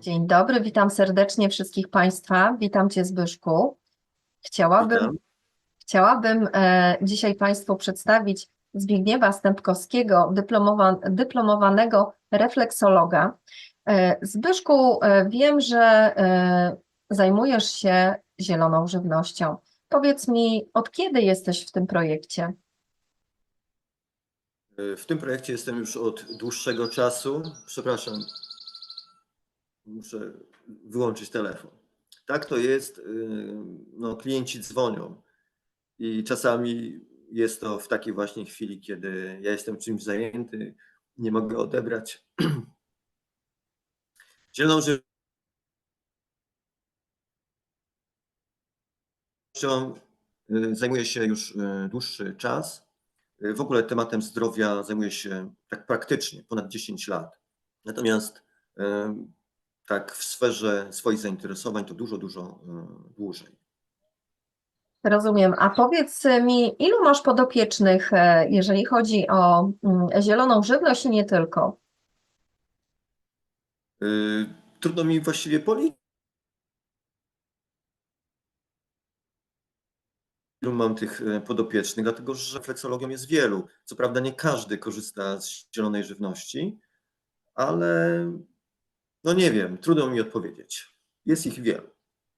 Dzień dobry, witam serdecznie wszystkich Państwa. Witam Cię, Zbyszku. Chciałabym, Witam. chciałabym e, dzisiaj Państwu przedstawić Zbigniewa Stępkowskiego, dyplomowa, dyplomowanego refleksologa. E, Zbyszku, e, wiem, że e, zajmujesz się zieloną żywnością. Powiedz mi, od kiedy jesteś w tym projekcie? W tym projekcie jestem już od dłuższego czasu. Przepraszam, muszę wyłączyć telefon. Tak to jest. yy, No, klienci dzwonią i czasami jest to w takiej właśnie chwili, kiedy ja jestem czymś zajęty, nie mogę odebrać. Zieloną żywnością yy, zajmuję się już yy, dłuższy czas. Y, W ogóle tematem zdrowia zajmuję się tak praktycznie ponad 10 lat. Natomiast em, tak w sferze swoich zainteresowań to dużo, dużo y, dłużej. Rozumiem. A powiedz mi, ilu masz podopiecznych, e, jeżeli chodzi o mm, zieloną żywność i nie tylko? Y, Trudno mi właściwie policzyć. Mam tych e, podopiecznych, dlatego że refleksologią jest wielu. Co prawda nie każdy korzysta z zielonej żywności, ale no nie wiem, trudno mi odpowiedzieć. Jest ich wielu.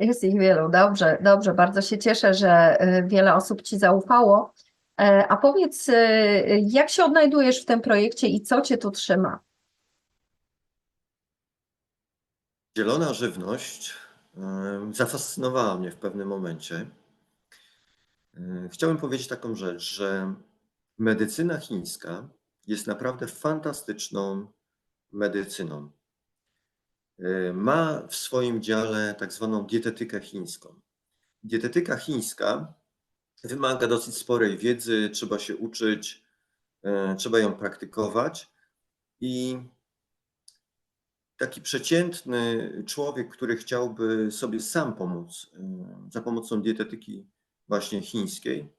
Jest ich wielu, dobrze, dobrze. Bardzo się cieszę, że y, wiele osób Ci zaufało. E, A powiedz, jak się odnajdujesz w tym projekcie i co Cię tu trzyma? Zielona żywność zafascynowała mnie w pewnym momencie. E, Chciałbym powiedzieć taką rzecz, że medycyna chińska jest naprawdę fantastyczną medycyną. E, Ma w swoim dziale tak zwaną dietetykę chińską. Dietetyka chińska wymaga dosyć sporej wiedzy, trzeba się uczyć, e, trzeba ją praktykować i taki przeciętny człowiek, który chciałby sobie sam pomóc za pomocą dietetyki właśnie chińskiej,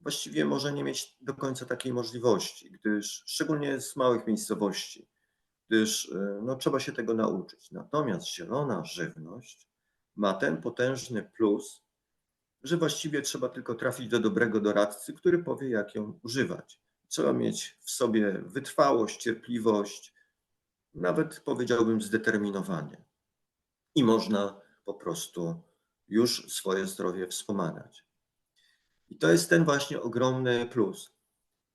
właściwie może nie mieć do końca takiej możliwości, gdyż szczególnie z małych miejscowości, gdyż y, no, trzeba się tego nauczyć. Natomiast zielona żywność ma ten potężny plus, że właściwie trzeba tylko trafić do dobrego doradcy, który powie, jak ją używać. Trzeba mieć w sobie wytrwałość, cierpliwość, nawet powiedziałbym zdeterminowanie. I można po prostu już swoje zdrowie wspomagać. I to jest ten właśnie ogromny plus.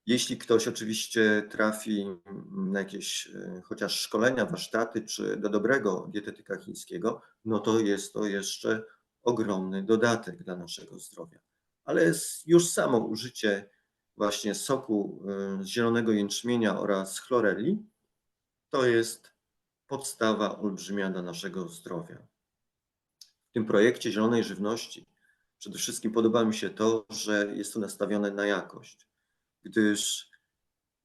Jeśli ktoś oczywiście trafi na jakieś e, chociaż szkolenia, warsztaty, czy do dobrego dietetyka chińskiego, no to jest to jeszcze ogromny dodatek dla naszego zdrowia. Ale już samo użycie właśnie soku e, z zielonego jęczmienia oraz chloreli to jest podstawa olbrzymia dla naszego zdrowia. W tym projekcie zielonej żywności przede wszystkim podoba mi się to, że jest to nastawione na jakość, gdyż,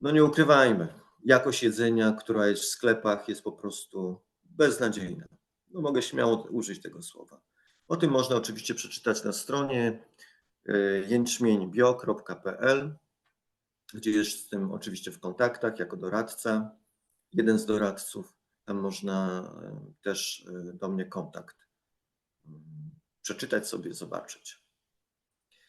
no nie ukrywajmy, jakość jedzenia, która jest w sklepach, jest po prostu beznadziejna. No mogę śmiało użyć tego słowa. O tym można oczywiście przeczytać na stronie y, jęczmienbio.pl, gdzie jestem oczywiście w kontaktach jako doradca jeden z doradców. Tam można e, też e, do mnie kontakt mm, przeczytać sobie, zobaczyć.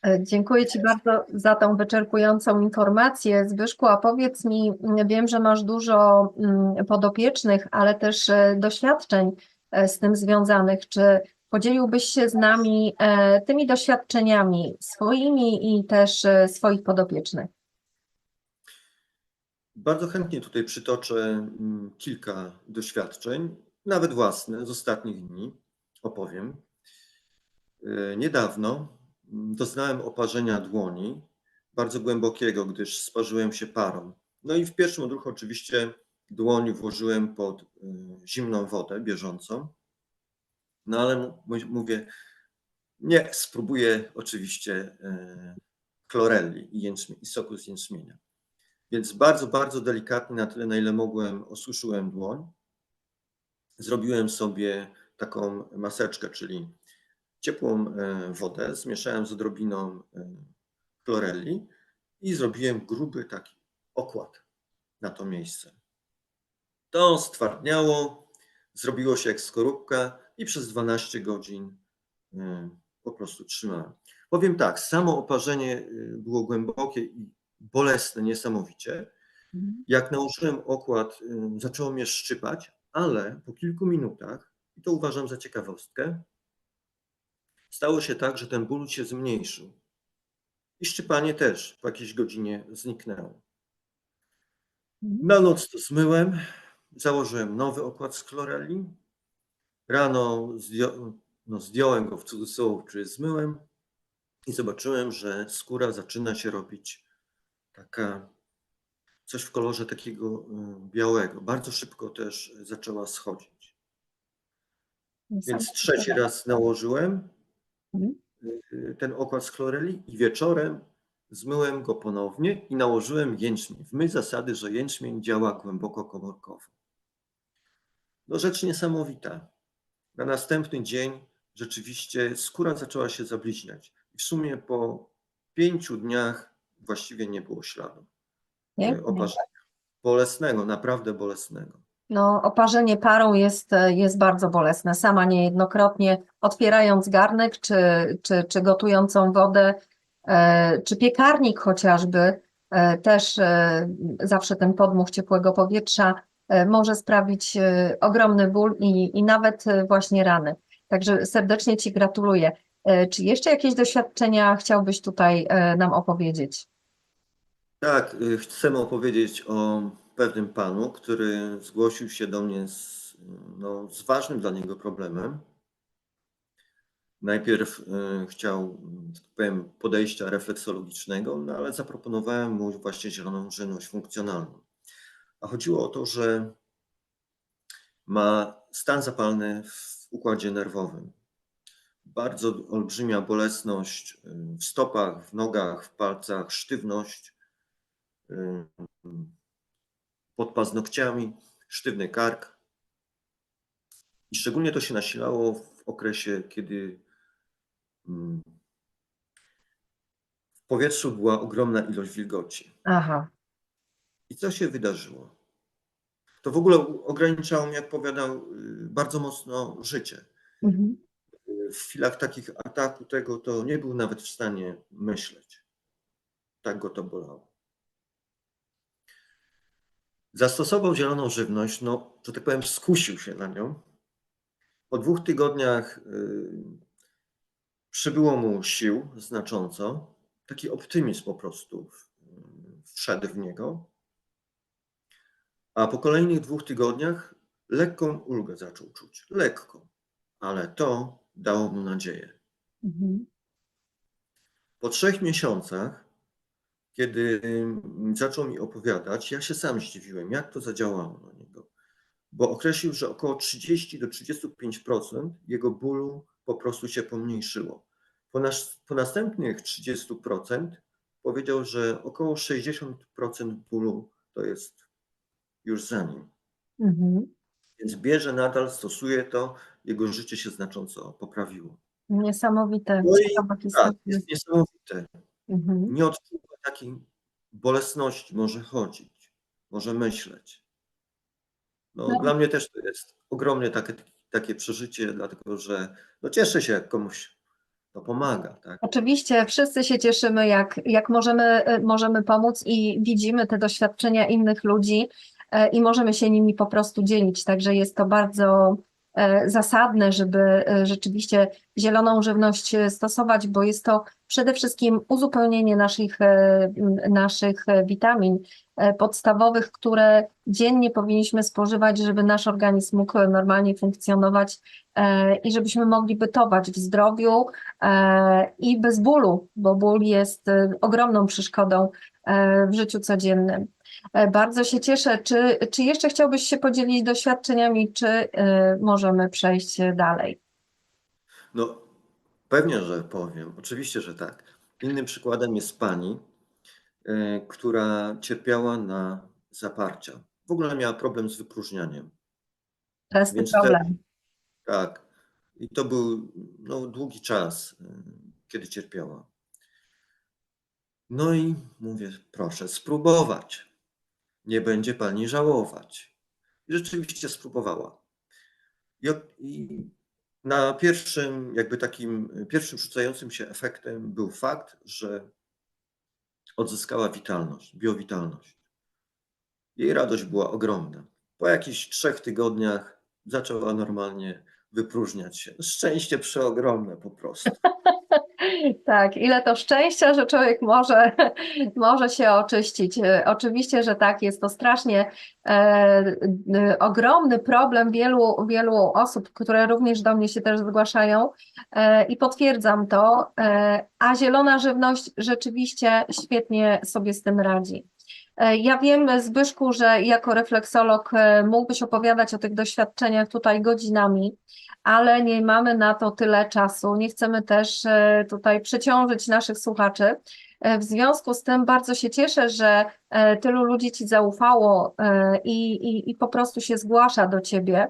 E, Dziękuję Ci bardzo za tą wyczerpującą informację, Zbyszku. A powiedz mi, wiem, że masz dużo mm, podopiecznych, ale też e, doświadczeń e, z tym związanych. Czy podzieliłbyś się z nami tymi doświadczeniami swoimi i też swoich podopiecznych? Bardzo chętnie tutaj przytoczę mm, kilka doświadczeń, nawet własne, z ostatnich dni opowiem. E, Niedawno mm, doznałem oparzenia dłoni, bardzo głębokiego, gdyż sparzyłem się parą. No i w pierwszym odruchu oczywiście dłoń włożyłem pod e, zimną wodę bieżącą. No ale mówię, nie, spróbuję oczywiście e, chlorelli i, jęczmi- i soku z jęczmienia. Więc bardzo, bardzo delikatnie, na tyle, na ile mogłem, osuszyłem dłoń. Zrobiłem sobie taką maseczkę, czyli ciepłą e, wodę, zmieszałem z odrobiną e, chlorelli i zrobiłem gruby taki okład. na to miejsce. To stwardniało, zrobiło się jak skorupka i przez 12 godzin y, po prostu trzymałem. Powiem tak, samo oparzenie było głębokie i bolesne niesamowicie. Mhm. Jak nałożyłem okład, zaczęło mnie szczypać, ale po kilku minutach, i to uważam za ciekawostkę, stało się tak, że ten ból się zmniejszył. I szczypanie też po jakiejś godzinie zniknęło. Na noc to zmyłem, założyłem nowy okład z chloreli. Rano no zdjąłem go w cudzysłowie, czyli zmyłem i zobaczyłem, że skóra zaczyna się robić taka, coś w kolorze takiego y, białego. Bardzo szybko też zaczęła schodzić. Więc trzeci raz nałożyłem Mhm. y, ten okład z chloreli i wieczorem zmyłem go ponownie i nałożyłem jęczmień. W myśl zasady, że jęczmień działa głęboko komórkowo. No rzecz niesamowita. Na następny dzień rzeczywiście skóra zaczęła się zabliźniać. I w sumie po pięciu dniach właściwie nie było śladu y, oparzenia. Bolesnego, naprawdę bolesnego. No, oparzenie parą jest, jest bardzo bolesne. Sama niejednokrotnie otwierając garnek, czy, czy, czy gotującą wodę, e, czy piekarnik chociażby, e, też e, zawsze ten podmuch ciepłego powietrza może sprawić ogromny ból i, i nawet właśnie rany. Także serdecznie Ci gratuluję. Czy jeszcze jakieś doświadczenia chciałbyś tutaj nam opowiedzieć? Tak, chcemy opowiedzieć o pewnym panu, który zgłosił się do mnie z, no, z ważnym dla niego problemem. Najpierw y, chciał, tak powiem, podejścia refleksologicznego, no ale zaproponowałem mu właśnie zieloną żywność funkcjonalną. A chodziło o to, że ma stan zapalny w układzie nerwowym. Bardzo olbrzymia bolesność y, w stopach, w nogach, w palcach, sztywność y, pod paznokciami, sztywny kark. I szczególnie to się nasilało w okresie, kiedy mm, w powietrzu była ogromna ilość wilgoci. Aha, I co się wydarzyło? To w ogóle ograniczało mi, jak powiadał, y, bardzo mocno życie. mhm. W chwilach takich ataku tego to nie był nawet w stanie myśleć. Tak go to bolało. Zastosował zieloną żywność, no, że tak powiem, skusił się na nią. Po dwóch tygodniach y, przybyło mu sił znacząco. Taki optymizm po prostu w- wszedł w niego. A po kolejnych dwóch tygodniach lekką ulgę zaczął czuć. Lekką, ale to dało mu nadzieję. Mhm. Po trzech miesiącach, kiedy mm, zaczął mi opowiadać, ja się sam zdziwiłem, jak to zadziałało na niego. Bo określił, że około 30 do 35% jego bólu po prostu się pomniejszyło. Po, nas, po następnych 30% powiedział, że około 60% bólu to jest już za nim. Mhm. Więc bierze nadal, stosuje to, jego życie się znacząco poprawiło. Niesamowite. No i Tak, jest niesamowite. Mhm. Nie odczuwa takiej bolesności, może chodzić, może myśleć. No, No. Dla mnie też to jest ogromnie takie, takie przeżycie, dlatego że no, cieszę się, jak komuś to pomaga. Tak? Oczywiście wszyscy się cieszymy, jak, jak możemy, e, możemy pomóc i widzimy te doświadczenia innych ludzi e, i możemy się nimi po prostu dzielić. Także jest to bardzo zasadne, żeby e, rzeczywiście zieloną żywność e, stosować, bo jest to przede wszystkim uzupełnienie naszych, e, naszych e, witamin e, podstawowych, które dziennie powinniśmy spożywać, żeby nasz organizm mógł normalnie funkcjonować e, i żebyśmy mogli bytować w zdrowiu e, i bez bólu, bo ból jest e, ogromną przeszkodą e, w życiu codziennym. E, Bardzo się cieszę. Czy, czy jeszcze chciałbyś się podzielić doświadczeniami, czy e, możemy przejść dalej? No, pewnie, że powiem. Oczywiście, że tak. Innym przykładem jest pani, y, która cierpiała na zaparcia. W ogóle miała problem z wypróżnianiem. Częsty Więc problem. Tak. I to był no, długi czas, y, kiedy cierpiała. No i mówię, proszę spróbować. Nie będzie pani żałować. I rzeczywiście spróbowała. I, na pierwszym, jakby takim pierwszym rzucającym się efektem był fakt, że odzyskała witalność, biowitalność. Jej radość była ogromna. Po jakichś trzech tygodniach zaczęła normalnie wypróżniać się. Szczęście przeogromne po prostu. Tak, ile to szczęścia, że człowiek może, może się oczyścić. E, Oczywiście, że tak, jest to strasznie e, e, ogromny problem wielu, wielu osób, które również do mnie się też zgłaszają e, i potwierdzam to, e, a zielona żywność rzeczywiście świetnie sobie z tym radzi. E, Ja wiem, Zbyszku, że jako refleksolog mógłbyś opowiadać o tych doświadczeniach tutaj godzinami, ale nie mamy na to tyle czasu. Nie chcemy też e, tutaj przeciążyć naszych słuchaczy. E, W związku z tym bardzo się cieszę, że e, tylu ludzi Ci zaufało e, i, i, i po prostu się zgłasza do Ciebie.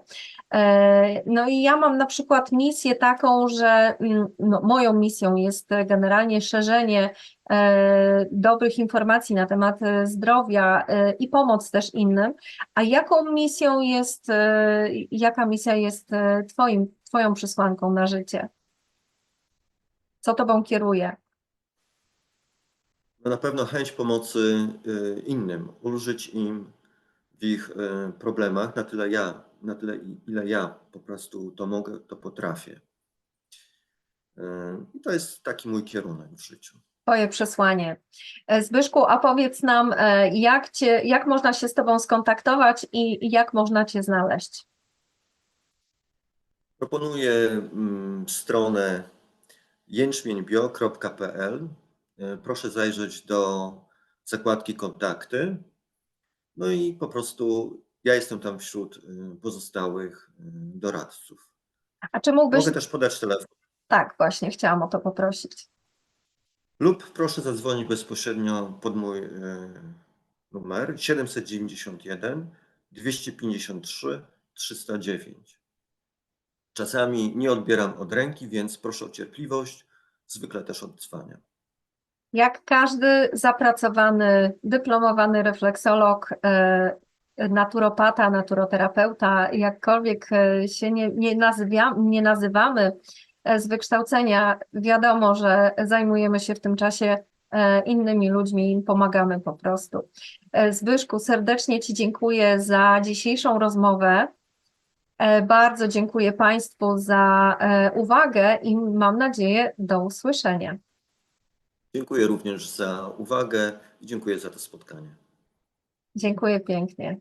No i ja mam na przykład misję taką, że mm, no, moją misją jest generalnie szerzenie dobrych informacji na temat zdrowia i pomoc też innym. A jaką misją jest, jaka misja jest twoim, Twoją przesłanką na życie? Co Tobą kieruje? No na pewno chęć pomocy y, innym, ulżyć im w ich y, problemach na tyle ja, na tyle ile ja po prostu to mogę, to potrafię. Y, I to jest taki mój kierunek w życiu. Twoje przesłanie. E, Zbyszku, a powiedz nam, e, jak cię, jak można się z Tobą skontaktować i jak można Cię znaleźć? Proponuję mm, stronę jęczmienbio.pl. Y, Proszę zajrzeć do zakładki kontakty. No i po prostu ja jestem tam wśród y, pozostałych y, doradców. A czy mógłbyś... Mogę też podać telefon. Tak, właśnie, chciałam o to poprosić. Lub proszę zadzwonić bezpośrednio pod mój numer 791 253 309. Czasami nie odbieram od ręki, więc proszę o cierpliwość. Zwykle też odzwaniam. Jak każdy zapracowany, dyplomowany refleksolog, e, naturopata, naturoterapeuta, jakkolwiek e, się nie, nie, nie nazywamy e, z wykształcenia, wiadomo, że zajmujemy się w tym czasie innymi ludźmi, im pomagamy po prostu. Zbyszku, serdecznie Ci dziękuję za dzisiejszą rozmowę. Bardzo dziękuję Państwu za uwagę i mam nadzieję do usłyszenia. Dziękuję również za uwagę i dziękuję za to spotkanie. Dziękuję pięknie.